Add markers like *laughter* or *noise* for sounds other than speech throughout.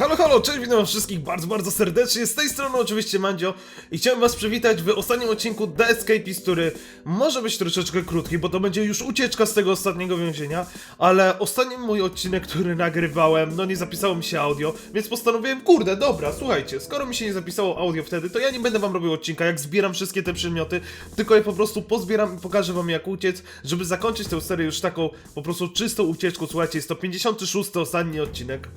Halo, halo, cześć, witam wszystkich bardzo, bardzo serdecznie. Z tej strony oczywiście Mandzio i chciałem was przywitać w ostatnim odcinku The Escapist, który może być troszeczkę krótki, bo to będzie już ucieczka z tego ostatniego więzienia, ale ostatni mój odcinek, który nagrywałem, no nie zapisało mi się audio, więc postanowiłem, kurde, dobra, słuchajcie, skoro mi się nie zapisało audio wtedy, to ja nie będę wam robił odcinka, jak zbieram wszystkie te przedmioty, tylko je po prostu pozbieram i pokażę wam jak uciec, żeby zakończyć tę serię już taką po prostu czystą ucieczką. Słuchajcie, jest to 56 ostatni odcinek.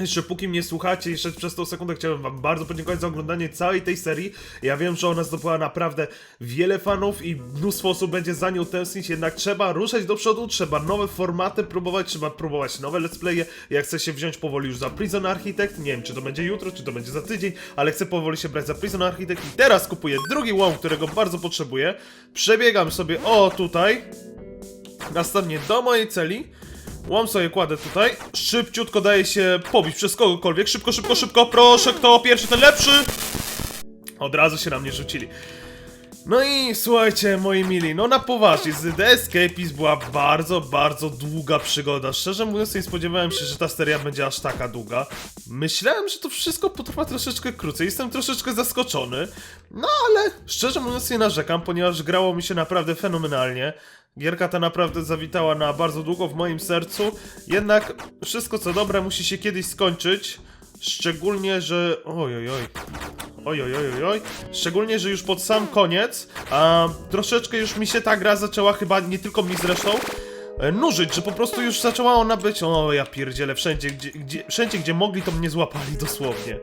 Jeszcze póki mnie słuchacie, jeszcze przez tą sekundę chciałem wam bardzo podziękować za oglądanie całej tej serii. Ja wiem, że ona zdobyła naprawdę wiele fanów i mnóstwo osób będzie za nią tęsknić, jednak trzeba ruszać do przodu, trzeba nowe formaty próbować, trzeba próbować nowe let's playe. Ja chcę się wziąć powoli już za Prison Architect, nie wiem czy to będzie jutro, czy to będzie za tydzień, ale chcę powoli się brać za Prison Architect i teraz kupuję drugi łom, którego bardzo potrzebuję. Przebiegam sobie o tutaj, następnie do mojej celi. Łom sobie kładę tutaj. Szybciutko daje się pobić przez kogokolwiek. Szybko, szybko, szybko. Proszę, kto pierwszy, ten lepszy. Od razu się na mnie rzucili. No i słuchajcie, moi mili, no na poważnie, z The Escapist była bardzo, bardzo długa przygoda. Szczerze mówiąc, nie spodziewałem się, że ta seria będzie aż taka długa. Myślałem, że to wszystko potrwa troszeczkę krócej, jestem troszeczkę zaskoczony. No ale szczerze mówiąc nie narzekam, ponieważ grało mi się naprawdę fenomenalnie. Gierka ta naprawdę zawitała na bardzo długo w moim sercu, jednak wszystko co dobre musi się kiedyś skończyć. Szczególnie, że... Oj, oj, oj. Oj. Szczególnie, że już pod sam koniec, a troszeczkę już mi się ta gra zaczęła, chyba nie tylko mi zresztą, e, nużyć, że po prostu już zaczęła ona być, o ja pierdzielę, wszędzie gdzie, gdzie, wszędzie, gdzie mogli, to mnie złapali dosłownie.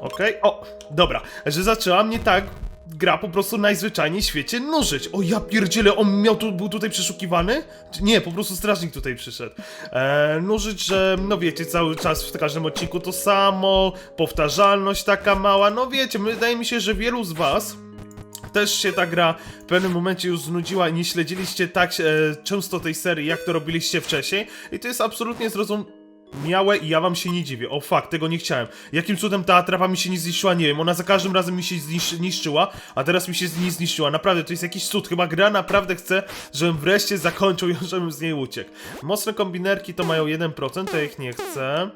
Okej, o, dobra, że zaczęła mnie tak gra po prostu najzwyczajniej w świecie nużyć. O ja pierdzielę, on miał tu, był tutaj przeszukiwany? Nie, po prostu strażnik tutaj przyszedł. E, że no wiecie, cały czas w każdym odcinku to samo, powtarzalność taka mała, no wiecie, wydaje mi się, że wielu z was też się ta gra w pewnym momencie już znudziła i nie śledziliście tak e, często tej serii, jak to robiliście wcześniej. I to jest absolutnie zrozumiałe i ja wam się nie dziwię. O fakt, tego nie chciałem. Jakim cudem ta atrapa mi się nie zniszczyła, nie wiem. Ona za każdym razem mi się znisz- zniszczyła, a teraz mi się nie zniszczyła. Naprawdę, to jest jakiś cud. Chyba gra naprawdę chce, żebym wreszcie zakończył i *laughs* żebym z niej uciekł. Mocne kombinerki to mają 1%, to ja ich nie chcę.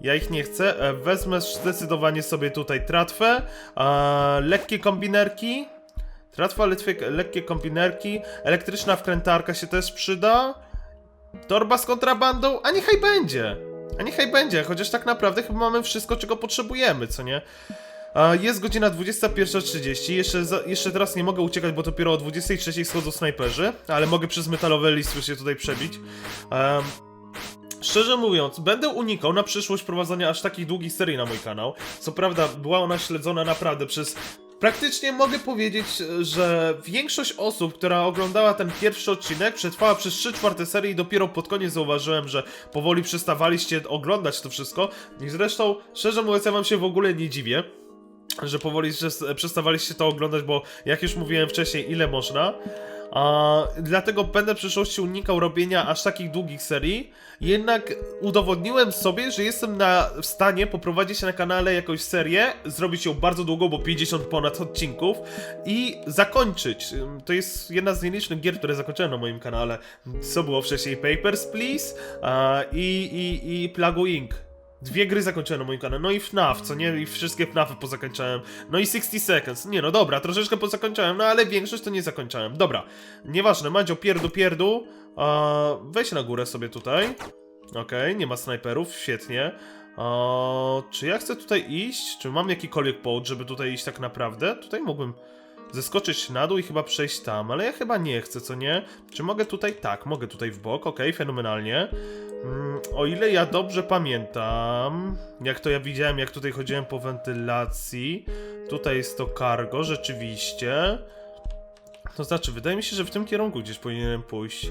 Ja ich nie chcę. E, Wezmę zdecydowanie sobie tutaj tratwę. A, lekkie kombinerki. Tratwa, lekkie kombinerki. Elektryczna wkrętarka się też przyda. Torba z kontrabandą, a niechaj będzie. A niechaj będzie, chociaż tak naprawdę chyba mamy wszystko, czego potrzebujemy, co nie? Jest godzina 21.30, jeszcze, jeszcze teraz nie mogę uciekać, bo dopiero o 23.00 schodzą snajperzy, ale mogę przez metalowe listwy się tutaj przebić. Em, Szczerze mówiąc, będę unikał na przyszłość prowadzenia aż takich długich serii na mój kanał. Co prawda, była ona śledzona naprawdę przez. Praktycznie mogę powiedzieć, że większość osób, która oglądała ten pierwszy odcinek, przetrwała przez 3 czwarte serii i dopiero pod koniec zauważyłem, że powoli przestawaliście oglądać to wszystko. I zresztą, szczerze mówiąc, ja wam się w ogóle nie dziwię że powoli przes- przestawaliście to oglądać, bo jak już mówiłem wcześniej, ile można. Dlatego będę w przyszłości unikał robienia aż takich długich serii. Jednak udowodniłem sobie, że jestem na, w stanie poprowadzić na kanale jakąś serię, zrobić ją bardzo długo, bo 50 ponad odcinków i zakończyć. To jest jedna z nielicznych gier, które zakończyłem na moim kanale. Co było wcześniej? Papers, Please i, i, i Plague Inc. Dwie gry zakończyłem na moim kanale, no i FNAF, co nie? I wszystkie FNAFy pozakończałem. No i 60 Seconds. Nie no dobra, troszeczkę pozakończałem, no ale większość to nie zakończałem. Dobra, nieważne, Mandzio pierdu pierdu. A, weź na górę sobie tutaj. Okej, nie ma snajperów, świetnie. Czy ja chcę tutaj iść? Czy mam jakikolwiek powód, żeby tutaj iść tak naprawdę? Tutaj mógłbym zeskoczyć na dół i chyba przejść tam, ale ja chyba nie chcę, co nie? Czy mogę tutaj? Tak, mogę tutaj w bok, okej, fenomenalnie. Mm, o ile ja dobrze pamiętam, jak to ja widziałem, jak tutaj chodziłem po wentylacji, tutaj jest to cargo, rzeczywiście. To znaczy, wydaje mi się, że w tym kierunku gdzieś powinienem pójść.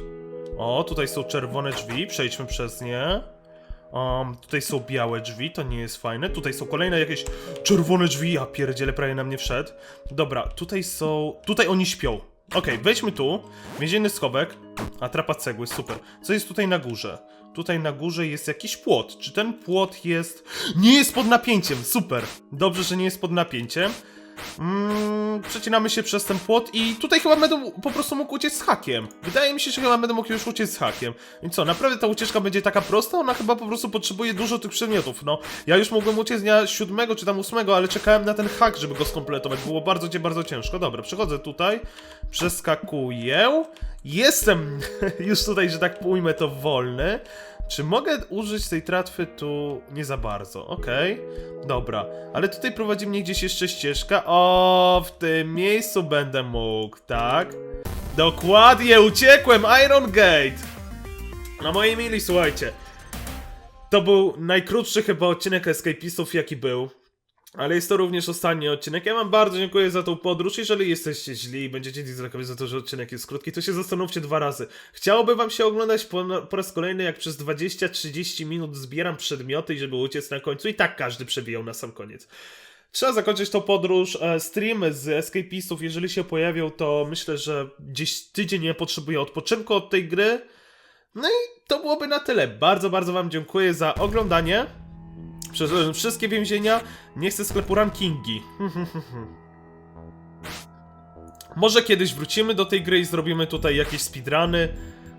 O, tutaj są czerwone drzwi, przejdźmy przez nie. Um, tutaj są białe drzwi, to nie jest fajne. Tutaj są kolejne jakieś czerwone drzwi, a pierdziele prawie na mnie wszedł. Dobra, tutaj są... Tutaj oni śpią. Okej, wejdźmy tu. Więzienny schowek. Atrapa cegły, super. Co jest tutaj na górze? Tutaj na górze jest jakiś płot. Czy ten płot jest... Nie jest pod napięciem, super. Dobrze, że nie jest pod napięciem. Mm, przecinamy się przez ten płot i tutaj chyba będę po prostu mógł uciec z hakiem. Wydaje mi się, że chyba będę mógł już uciec z hakiem. I co, naprawdę ta ucieczka będzie taka prosta? Ona chyba po prostu potrzebuje dużo tych przedmiotów, no. Ja już mogłem uciec dnia siódmego czy tam ósmego, ale czekałem na ten hak, żeby go skompletować. Było bardzo, bardzo ciężko. Dobra, przechodzę tutaj, przeskakuję. Jestem *laughs* już tutaj, że tak ujmę to wolny. Czy mogę użyć tej tratwy tu? Nie za bardzo, okej. Dobra, ale tutaj prowadzi mnie gdzieś jeszcze ścieżka. O, w tym miejscu będę mógł, tak? Dokładnie, uciekłem! Iron Gate! Na mojej mili, słuchajcie. To był najkrótszy chyba odcinek Escapistów, jaki był. Ale jest to również ostatni odcinek. Ja wam bardzo dziękuję za tą podróż. Jeżeli jesteście źli i będziecie dislike'ować za to, że odcinek jest krótki, to się zastanówcie dwa razy. Chciałoby wam się oglądać po, po raz kolejny, jak przez 20-30 minut zbieram przedmioty, żeby uciec na końcu. I tak każdy przebijał na sam koniec. Trzeba zakończyć tą podróż. E, Streamy z Escapistów, jeżeli się pojawią, to myślę, że gdzieś tydzień ja potrzebuję odpoczynku od tej gry. No i to byłoby na tyle. Bardzo, bardzo Wam dziękuję za oglądanie. Przeszedłem wszystkie więzienia. Nie chcę sklepu rankingi. Może kiedyś wrócimy do tej gry i zrobimy tutaj jakieś speedruny.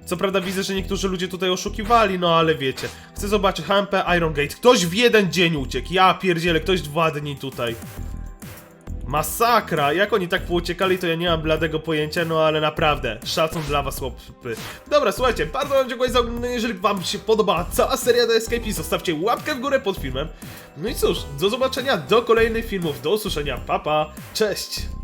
Co prawda widzę, że niektórzy ludzie tutaj oszukiwali, no ale wiecie. Chcę zobaczyć HMP Iron Gate. Ktoś w jeden dzień uciekł. Ja pierdzielę, ktoś dwa dni tutaj. Masakra! Jak oni tak pouciekali, to ja nie mam bladego pojęcia, no ale naprawdę, szacun dla was, łopy. Dobra, słuchajcie, bardzo wam dziękuję za oglądanie, jeżeli wam się podobała cała seria The Escape, zostawcie łapkę w górę pod filmem. No i cóż, do zobaczenia, do kolejnych filmów, do usłyszenia, papa, pa, cześć!